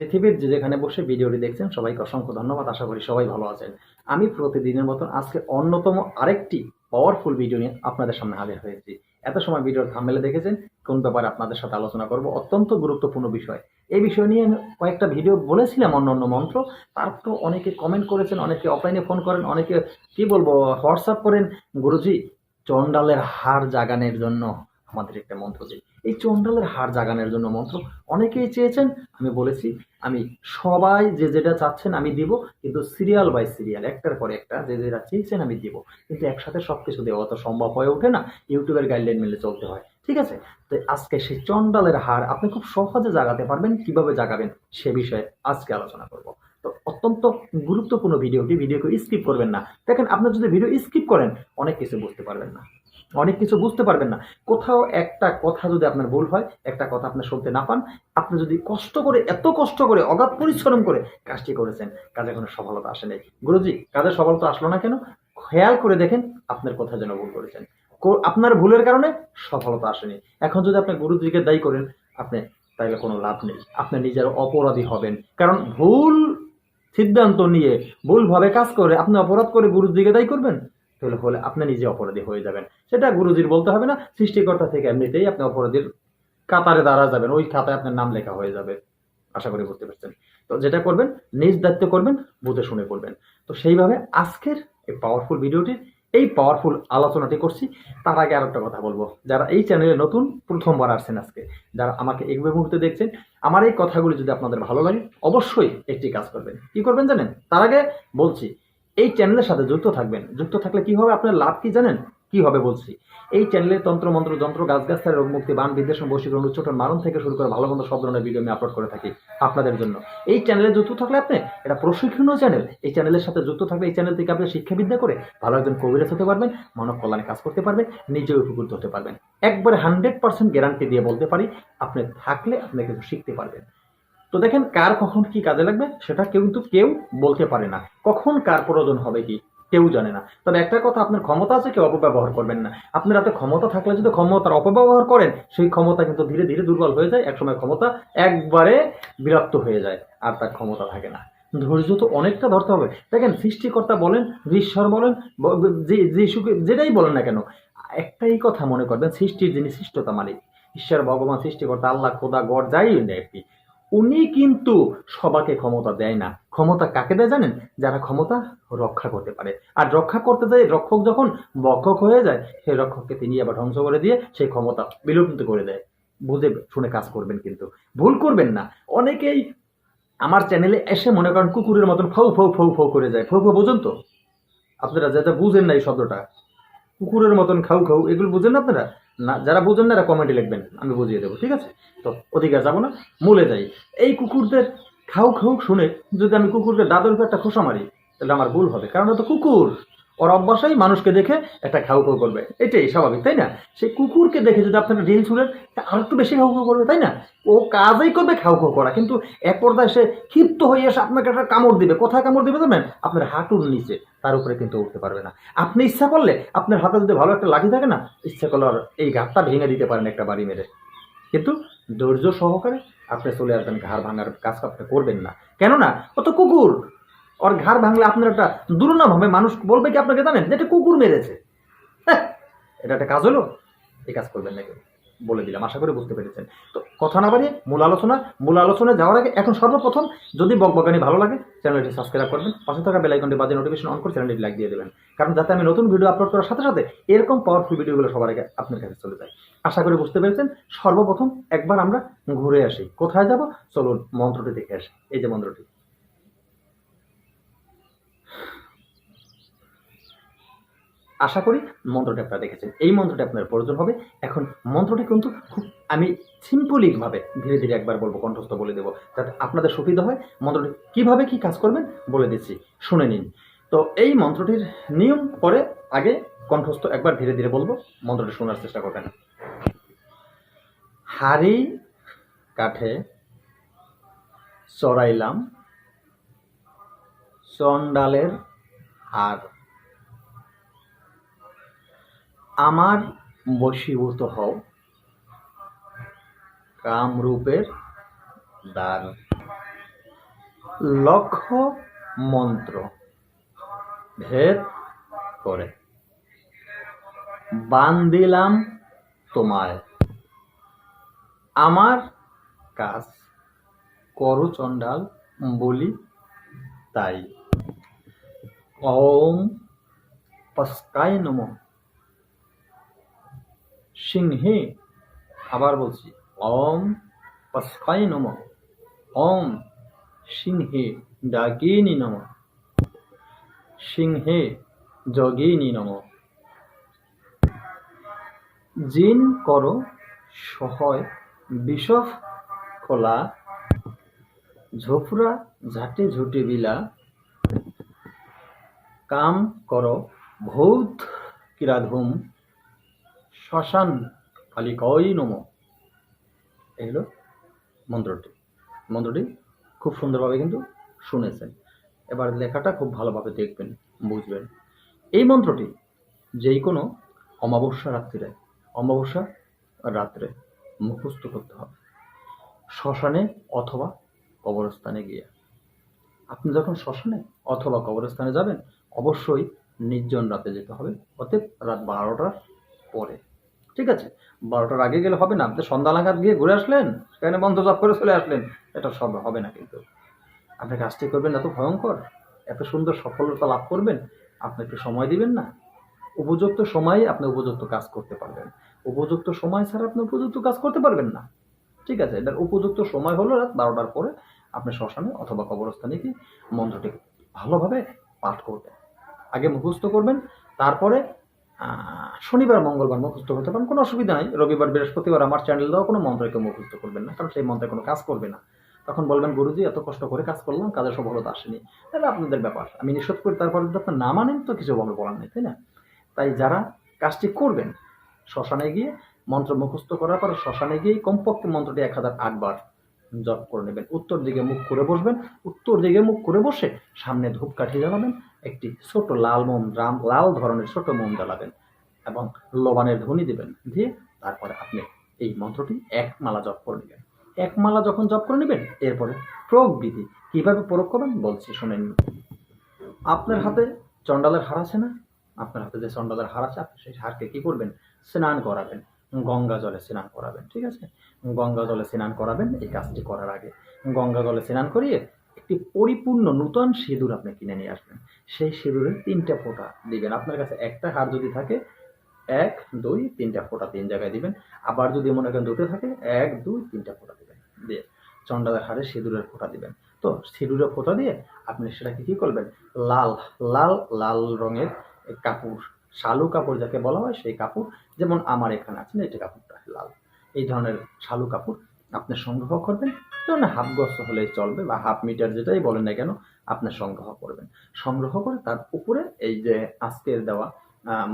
পৃথিবীর যে যেখানে বসে ভিডিওটি দেখছেন, সবাইকে অসংখ্য ধন্যবাদ। আশা করি সবাই ভালো আছেন। আমি প্রতিদিনের মতন আজকে অন্যতম আরেকটি পাওয়ারফুল ভিডিও নিয়ে আপনাদের সামনে হাজির হয়েছি। এত সময় ভিডিওর থামেলে দেখেছেন, কোন ব্যাপারে আপনাদের সাথে আলোচনা করব, অত্যন্ত গুরুত্বপূর্ণ বিষয়। এই বিষয় নিয়ে আমি কয়েকটা ভিডিও বলেছিলাম, অন্য অন্য মন্ত্র। তারপর অনেকে কমেন্ট করেছেন, অনেকে অফলাইনে ফোন করেন, অনেকে কি বলব হোয়াটসঅ্যাপ করেন, গুরুজি চন্ডালের হার জাগানের জন্য আমাদের একটা মন্ত্র দিই এই চন্ডালের হার জাগানোর জন্য মন্ত্র। অনেকেই চেয়েছেন, আমি বলেছি, আমি সবাই যে যেটা চাচ্ছেন আমি দিব, কিন্তু সিরিয়াল বাই সিরিয়াল, একটার পর একটা, যে যেটা চেয়েছেন আমি দিব। কিন্তু একসাথে সব কিছু দেওয়া তো সম্ভব হয়ে ওঠে না, ইউটিউবের গাইডলাইন মিলে চলতে হয়, ঠিক আছে? তো আজকে সেই চন্ডালের হার আপনি খুব সহজে জাগাতে পারবেন, কীভাবে জাগাবেন সে বিষয়ে আজকে আলোচনা করব। অত্যন্ত গুরুত্বপূর্ণ ভিডিওটি ভিডিওকে স্কিপ করবেন না। দেখেন আপনি যদি ভিডিও স্কিপ করেন, অনেক কিছু বুঝতে পারবেন না। অনেক কিছু বুঝতে পারবেন না। কোথাও একটা কথা যদি আপনার ভুল হয়, একটা কথা আপনি শুনতে না পান, আপনি যদি কষ্ট করে, এত কষ্ট করে, অগাধ পরিশ্রম করে কাজটি করেছেন, কাজে কোনো সফলতা আসে নাই। গুরুজি কাজের সফলতা আসলো না কেন? খেয়াল করে দেখেন, আপনার কথা যেন ভুল করেছেন। আপনার ভুলের কারণে সফলতা আসেনি এখন যদি আপনি গুরুজিকে দায়ী করেন, আপনি তাইলে কোনো লাভ নেই। আপনি নিজের অপরাধী হবেন। কারণ ভুল সিদ্ধান্ত নিয়ে ভুলভাবে কাজ করে আপনি অপরাধ করে গুরুজিকে দায়ী করবেন? তাহলে হলে আপনি নিজে অপরাধী হয়ে যাবেন। সেটা গুরুজির বলতে হবে না, সৃষ্টিকর্তা থেকে এমনিতেই আপনি অপরাধীর কাতারে দাঁড়া যাবেন, ওই খাতায় আপনার নাম লেখা হয়ে যাবে। আশা করি বুঝতে পারছেন। তো যেটা করবেন, নিজ দায়িত্ব করবেন, বুঝে শুনে করবেন। তো সেইভাবে আজকের এই পাওয়ারফুল ভিডিওটির এই পাওয়ারফুল আলোচনাটি করছি, তার আগে আরেকটা কথা বলব। যারা এই চ্যানেলে নতুন, প্রথমবার আসছেন আজকে, যারা আমাকে এই মুহূর্তে দেখছেন, আমার এই কথাগুলি যদি আপনাদের ভালো লাগে, অবশ্যই একটি কাজ করবেন। কি করবেন জানেন? তার আগে বলছি, এই চ্যানেলের সাথে যুক্ত থাকবেন। যুক্ত থাকলে কি হবে আপনার লাভ কি জানেন? কি হবে বলছি? এই চ্যানেলে তন্ত্র, মন্ত্র, যন্ত্র গাছ গাছার মুক্তি, বান বিদ্বেষণ বশীকরণ উচ্চটন মারণ থেকে শুরু করে ভালো মন্দ সব ধরনের ভিডিও আমি আপলোড করে থাকি আপনাদের জন্য। এই চ্যানেলে যুক্ত থাকলে আপনি এটা প্রশিক্ষণীয় চ্যানেল এই চ্যানেলের সাথে যুক্ত থাকলে এই চ্যানেল থেকে আপনি শিক্ষাবিদ্যা করে ভালো একজন কবিরাজ হতে পারবেন, মানব কল্যাণে কাজ করতে পারবেন, নিজেও উপকৃত হতে পারবেন। একবারে হান্ড্রেড পার্সেন্ট গ্যারান্টি দিয়ে বলতে পারি, আপনি থাকলে আপনি কিছু শিখতে পারবেন। তো দেখেন, কার কখন কি কাজে লাগবে, সেটা কেউ কিন্তু কেউ বলতে পারে না। কখন কার প্রয়োজন হবে কি? কেউ জানে না। তবে একটা কথা, আপনার ক্ষমতা আছে কেউ অপব্যবহার করবেন না। আপনার হাতে ক্ষমতা থাকলে যদি ক্ষমতার অপব্যবহার করেন, সেই ক্ষমতা কিন্তু ধীরে ধীরে দুর্বল হয়ে যায়, একসময় ক্ষমতা একবারে বিরক্ত হয়ে যায়, আর তার ক্ষমতা থাকে না। ধৈর্য তো অনেকটা ধরতে হবে। দেখেন, সৃষ্টিকর্তা বলেন, ঈশ্বর বলেন যে, যিশুকে, যেটাই বলেন না কেন, একটাই কথা মনে করবেন, সৃষ্টির যিনি সৃষ্টতা মালিক, ঈশ্বর, ভগবান, সৃষ্টিকর্তা, আল্লাহ, খোদা, গড়, যাই আর উনি কিন্তু সবাকে ক্ষমতা দেয় না। ক্ষমতা কাকে দেয় জানেন? যারা ক্ষমতা রক্ষা করতে পারে। আর রক্ষা করতে যায় রক্ষক যখন বক্ষক হয়ে যায়, সেই রক্ষককে তিনি আবার ধ্বংস করে দিয়ে সেই ক্ষমতা বিলুপ্ত করে দেয়। বুঝে শুনে কাজ করবেন কিন্তু। ভুল করবেন না। অনেকেই আমার চ্যানেলে এসে মনে করেন কুকুরের মতন ফৌ ফৌ ফৌ ফৌ করে যায়। ফৌ ফৌ বোঝেন তো? আপনারা যা যা বুঝেন না এই শব্দটা। কুকুরের মতন খাউ খাউ, এগুলো বুঝেন না আপনারা? না, যারা বুঝেন না, এরা কমেন্টে লিখবেন। আমি বুঝিয়ে দেবো, ঠিক আছে? তো ওদিকে যাব না, মূলে যাই। এই কুকুরদের খাউ খাউ শুনে যদি আমি কুকুরকে দাদর উপর একটা খোসা মারি, তাহলে আমার ভুল হবে, কারণ ও তো কুকুর। ওর অভ্যাসই মানুষকে দেখে একটা খাউ খাউ করবে। এটাই স্বাভাবিক, তাই না? সেই কুকুরকে দেখে যদি আপনারা রিল ছুলেন তা আর একটু বেশি খাউ খাউ করবে, তাই না? ও কাজই করবে খাউ খাউ করা, কিন্তু এক পর্যায়ে সে ক্ষিপ্ত হয়ে এসে আপনাকে একটা কামড় দিবে। কোথায় কামড় দিবে জানেন? আপনার হাঁটুর নিচে। তার উপরে কিন্তু উঠতে পারবে না। আপনি ইচ্ছা করলে আপনার হাতে যদি ভালো একটা লাঠি থাকে না, ইচ্ছা করলে এই ঘাটটা ভেঙে দিতে পারেন একটা বাড়ি মেরে। কিন্তু ধৈর্য সহকারে আপনি চলে আসবেন ঘাড় ভাঙার কাজ আপনি করবেন না। কেননা ও তো কুকুর। ওর ঘাড় ভাঙলে আপনার একটা দুর্নাম হবে। মানুষ বলবে কি আপনাকে জানেন? যে এটা কুকুর মেরেছে। হ্যাঁ, এটা একটা কাজ হলো। এই কাজ করবেন না কেউ। বলে দিলাম, আশা করি বুঝতে পেরেছেন। তো কথা না বাড়িয়ে মূল আলোচনা, মূল আলোচনায় যাওয়ার আগে এখন সর্বপ্রথম যদি বকবকানি ভালো লাগে, চ্যানেলটি সাবস্ক্রাইব করবেন, পাশে থাকা বেলাইকনটি বাজে নোটিফিকেশন অন করে চ্যানেলটি লাইক দিয়ে দেবেন। কারণ যাতে আমি নতুন ভিডিও আপলোড করার সাথে সাথে এরকম পাওয়ারফুল ভিডিওগুলো সবার আগে আপনার কাছে চলে যায়। আশা করি বুঝতে পেরেছেন, সর্বপ্রথম একবার আমরা ঘুরে আসি। কোথায় যাব? চলুন মন্ত্রটি দেখে আসি এই যে মন্ত্রটি। আশা করি মন্ত্রটি আপনারা দেখেছেন। এই মন্ত্রটি আপনার প্রয়োজন হবে। এখন মন্ত্রটি কিন্তু খুব, আমি সিম্পলিকভাবে ধীরে ধীরে একবার বলব, কণ্ঠস্থ বলে দেবো, যাতে আপনাদের সুবিধা হয়। মন্ত্রটি কীভাবে কি কাজ করবেন বলে দিচ্ছি, শুনে নিন। তো এই মন্ত্রটির নিয়ম পরে আগে কণ্ঠস্থ একবার ধীরে ধীরে বলব, মন্ত্রটি শোনার চেষ্টা করবেন। হাড়ি কাঠে চড়াইলাম চন্ডালের হার। আমার বশীভূত হও। কামরূপের দ্বার। লক্ষ্য মন্ত্র। ভেদ করে। বান্দিলাম তোমায়। আমার কাজ করু চণ্ডাল, বলি তাই। ওম পস্কায় নম। সিংহে। আবার বলছি, ওম পস্কায় নম। ওম সিংহে ডাকিনি নম। সিংহে যোগিনী নম। জিন করো সহয় বিষফ খোলা ঝোপরা ঝাঁটে ঝুটে বিলা, কাম করো ভৌত কিরাধুম শ্মশান খালি কই নম। এই হলো মন্ত্রটি। মন্ত্রটি খুব সুন্দরভাবে কিন্তু শুনেছেন। এবার লেখাটা খুব ভালোভাবে দেখবেন, বুঝবেন। এই মন্ত্রটি যেই কোনো অমাবস্যা রাত্রিরে, অমাবস্যা রাত্রে মুখস্থ করতে হবে। শ্মশানে অথবা কবরস্থানে গিয়ে। আপনি যখন শ্মশানে অথবা কবরস্থানে যাবেন, অবশ্যই নির্জন রাতে যেতে হবে। অতএব রাত বারোটার পরে। ঠিক আছে? বারোটার আগে গেলে হবে না। আপনি সন্ধ্যা নাগাদ গিয়ে ঘুরে আসলেন, সেখানে বন্ধ জব করে চলে আসলেন। এটা সব হবে না কিন্তু। আপনি কাজটি করবেন এত ভয়ঙ্কর। এত সুন্দর সফলতা লাভ করবেন, আপনি একটু সময় দিবেন না। উপযুক্ত সময়ে আপনি উপযুক্ত কাজ করতে পারবেন। উপযুক্ত সময় ছাড়া আপনি উপযুক্ত কাজ করতে পারবেন না। ঠিক আছে? এটার উপযুক্ত সময় হলো রাত বারোটার পরে আপনি শ্মশানে অথবা কবরস্থানে গিয়ে মন্ত্রটি ভালোভাবে পাঠ করবেন। আগে মুখস্থ করবেন, তারপরে শনিবার, মঙ্গলবার মুখস্থ করতে পারেন, কোনো অসুবিধা নাই। রবিবার, বৃহস্পতিবার আমার চ্যানেল দেওয়া কোনো মন্ত্রকে মুখস্থ করবেন না, কারণ সেই মন্ত্রে কোনো কাজ করবে না। তখন বলবেন, গুরুজি, এত কষ্ট করে কাজ করলাম, কাজের সফলতা আসেনি। তাহলে আপনাদের ব্যাপার, আমি নিষেধ করি, তারপরে যদি আপনার না মানেন, তো কিছু বলার বলার নেই, তাই না? তাই যারা কাজটি করবেন, শ্মশানে গিয়ে মন্ত্র মুখস্থ করার পর শ্মশানে গিয়েই কমপক্ষে মন্ত্রটি এক হাজার আটবার জপ করে নেবেন। উত্তর দিকে মুখ করে বসবেন। উত্তর দিকে মুখ করে বসে সামনে ধূপকাঠি জ্বালাবেন। একটি ছোট লাল মোম রাম লাল ধরনের ছোট মোম জ্বালাবেন এবং লবানের ধ্বনি দিবেন। দিয়ে তারপরে আপনি এই মন্ত্রটি এক মালা জপ করে নেবেন। এক মালা যখন জপ করে নেবেন, এরপরে প্রয়োগ বিধি কীভাবে প্রয়োগ করবেন বলছি, শোনেন। আপনার হাতে চণ্ডালের হার আছে না? আপনার হাতে যে চণ্ডালের হার আছে, আপনি সেই হারকে কী করবেন? স্নান করাবেন। গঙ্গা জলে স্নান করাবেন, ঠিক আছে? গঙ্গা জলে স্নান করাবেন, এই কাজটি করার আগে গঙ্গা জলে স্নান করিয়ে একটি পরিপূর্ণ নূতন সিঁদুর আপনি কিনে নিয়ে আসবেন। সেই সিঁদুরের তিনটা ফোঁটা দিবেন। আপনার কাছে একটা হার যদি থাকে, এক, দুই, তিনটা ফোঁটা তিন জায়গায় দিবেন। আবার যদি মনে করেন দুটো থাকে, এক, দুই, তিনটা ফোঁটা দিবেন। দিয়ে চন্ডালের হারে সিঁদুরের ফোঁটা দিবেন। তো সিঁদুরের ফোঁটা দিয়ে আপনি সেটাকে কি করবেন? লাল লাল লাল রঙের কাপড় শালু কাপড় যাকে বলা হয়, সেই কাপড় যেমন আমার এখানে আছে না, এটা কাপড়টা লাল। এই ধরনের শালু কাপড় আপনি সংগ্রহ করবেন। ধরুন হাফ হলেই চলবে বা হাফ মিটার যেটাই বলেন না কেন, আপনি সংগ্রহ করবেন। সংগ্রহ করে তার উপরে এই যে আজকের দেওয়া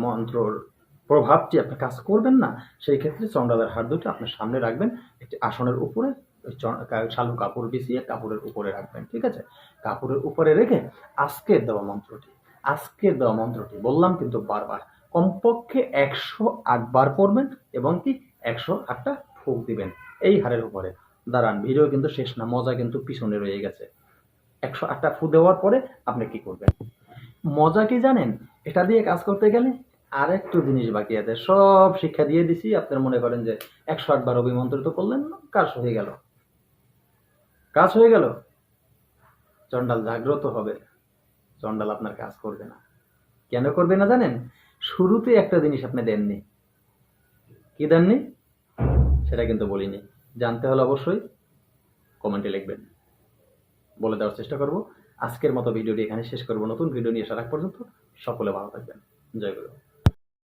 মন্ত্রর প্রভাবটি আপনি কাজ করবেন না, সেই ক্ষেত্রে চন্ডালের হাত দুটো আপনার সামনে রাখবেন, একটি আসনের উপরে শালু কাপড় বিছিয়ে কাপড়ের উপরে রাখবেন, ঠিক আছে? কাপড়ের উপরে রেখে আজকের দেওয়া মন্ত্রটি আজকের দেওয়া মন্ত্রটি। বললাম কিন্তু বারবার, কমপক্ষে একশো আটবার পড়বেন এবং কি একশো আটটা ফুক দিবেন। এই হারের উপরে। দাঁড়ান, ভিডিও কিন্তু শেষ না, মজা কিন্তু পিছনে রয়ে গেছে। একশো আটটা ফু দেওয়ার পরে আপনি কি করবেন? মজা কি জানেন? এটা দিয়ে কাজ করতে গেলে আর একটু জিনিস বাকি আছে। সব শিক্ষা দিয়ে দিছি, আপনার মনে করেন যে একশো আটবার অভিমন্ত্রিত করলেন, কাজ হয়ে গেল। কাজ হয়ে গেল। চন্ডাল জাগ্রত হবে। চন্ডাল আপনার কাজ করবে না। কেন করবে না জানেন? শুরুতে একটা জিনিস আপনি দেননি। কি দেননি? সেটা কিন্তু বলিনি। জানতে হলে অবশ্যই কমেন্টে লিখবেন। বলে দেওয়ার চেষ্টা করব। আজকের মতো ভিডিওটি এখানে শেষ করব। নতুন ভিডিও নিয়ে আসার পর্যন্ত সকলে ভালো থাকবেন। জয় গুরু।